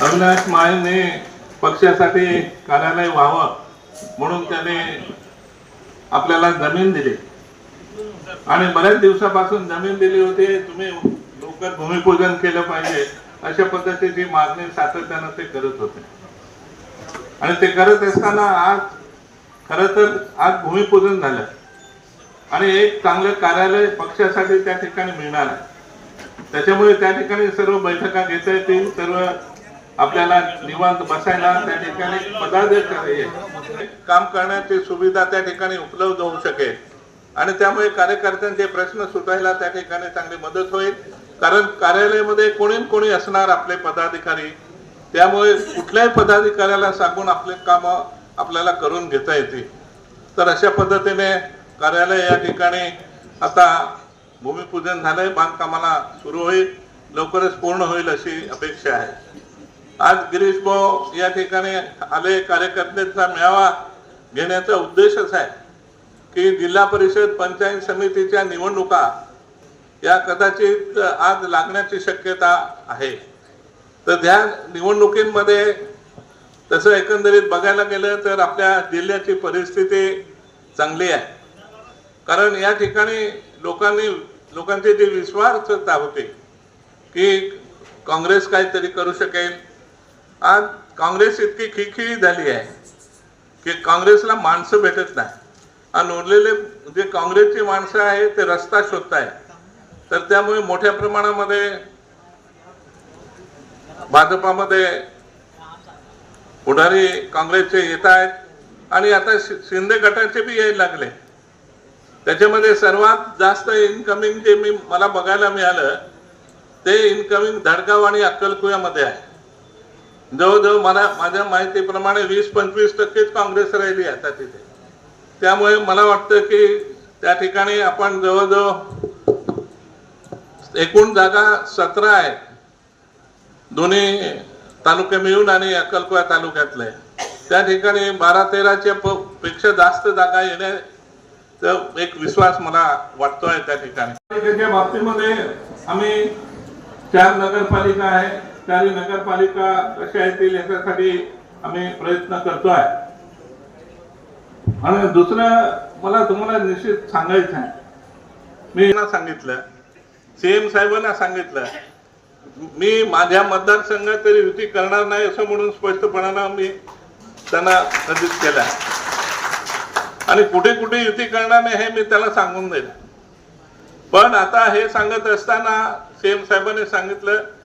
अविनाश माळने पक्षासाठी कार्यालय व्हावं म्हणून त्याने आपल्याला जमीन दिली. आणि बऱ्याच दिवसापासून जमीन दिली होती तुम्ही लवकर भूमिपूजन केलं पाहिजे अशा पद्धतीची मागणी सातत्यानं ते करत होते. आणि ते करत असताना आज खर तर आज भूमिपूजन झालं. आणि एक चांगलं कार्यालय पक्षासाठी त्या ठिकाणी मिळणार आहे. त्याच्यामुळे त्या ठिकाणी सर्व बैठका घेता येतील सर्व आपल्याला निवांत बसायला त्या ठिकाणी पदाधिकारी काम करण्याची सुविधा त्या ठिकाणी उपलब्ध होऊ शकेल. आणि त्यामुळे कार्यकर्त्यांचे प्रश्न सुटायला त्या ठिकाणी चांगली मदत होईल. कारण कार्यालयामध्ये कोणी न कोणी असणार आपले पदाधिकारी. त्यामुळे कुठल्याही पदाधिकाऱ्याला सांगून आपले काम आपल्याला करून घेता येतील. तर अशा पद्धतीने कार्यालय या ठिकाणी आता भूमिपूजन झालंय. बांधकामाला सुरू होईल. लवकरच पूर्ण होईल अशी अपेक्षा आहे. आज गिरीश भाऊ या ठिकाणी आले कार्यकर्त्यांचा मेळावा घेण्याचा उद्देशच आहे की जिल्हा परिषद पंचायत समितीच्या निवडणुका या कदाचित आज लागण्याची शक्यता आहे. तर त्या निवडणुकीमध्ये तसं एकंदरीत बघायला गेलं तर आपल्या जिल्ह्याची परिस्थिती चांगली आहे. कारण या ठिकाणी लोकांनी लोकांची जी विश्वासता होती की काँग्रेस काहीतरी करू शकेल आज काँग्रेस इतकी खिळखिळी झाली आहे की काँग्रेसला माणसं भेटत नाही. आणि उरलेले जे काँग्रेसची माणसं आहे ते रस्ता शोधताय तर त्यामुळे मोठ्या प्रमाणामध्ये भाजपामध्ये पुढारी काँग्रेसचे येत आहेत आणि आता शिंदे गटाचे बी यायला लागले. त्याच्यामध्ये सर्वात जास्त इनकमिंग जे मी मला बघायला मिळालं ते इनकमिंग धडगाव आणि अक्कलकुयामध्ये आहे. जवळजवळ मला माझ्या माहितीप्रमाणे वीस पंचवीस टक्केच काँग्रेस राहिली आता तिथे. त्यामुळे मला वाटतं की त्या ठिकाणी आपण जवळजवळ एकूण जागा सतरा आहेत दोन्ही तालुके मिळून आणि अक्कलकोया तालुक्यातले. त्या ठिकाणी बारा तेराच्या प- पेक्षा जास्त जागा येण्याचा एक विश्वास मला वाटतोय त्या ठिकाणी. त्याच्या बाबतीमध्ये आम्ही चार नगरपालिका आहे. चारही नगरपालिका कशा येतील याच्यासाठी आम्ही प्रयत्न करतोय. आणि दुसरं मला तुम्हाला निश्चित सांगायचं आहे. मी यांना सांगितलं सीएम साहेबांना सांगितलं मी माझ्या मतदारसंघात तरी युती करणार नाही असं म्हणून स्पष्टपणानं मी त्यांना कधीच केलं आणि कुठे कुठे युती करणार नाही हे मी त्याला सांगून दिलं पण आता हे सांगत असताना सीएम साहेबांनी सांगितलं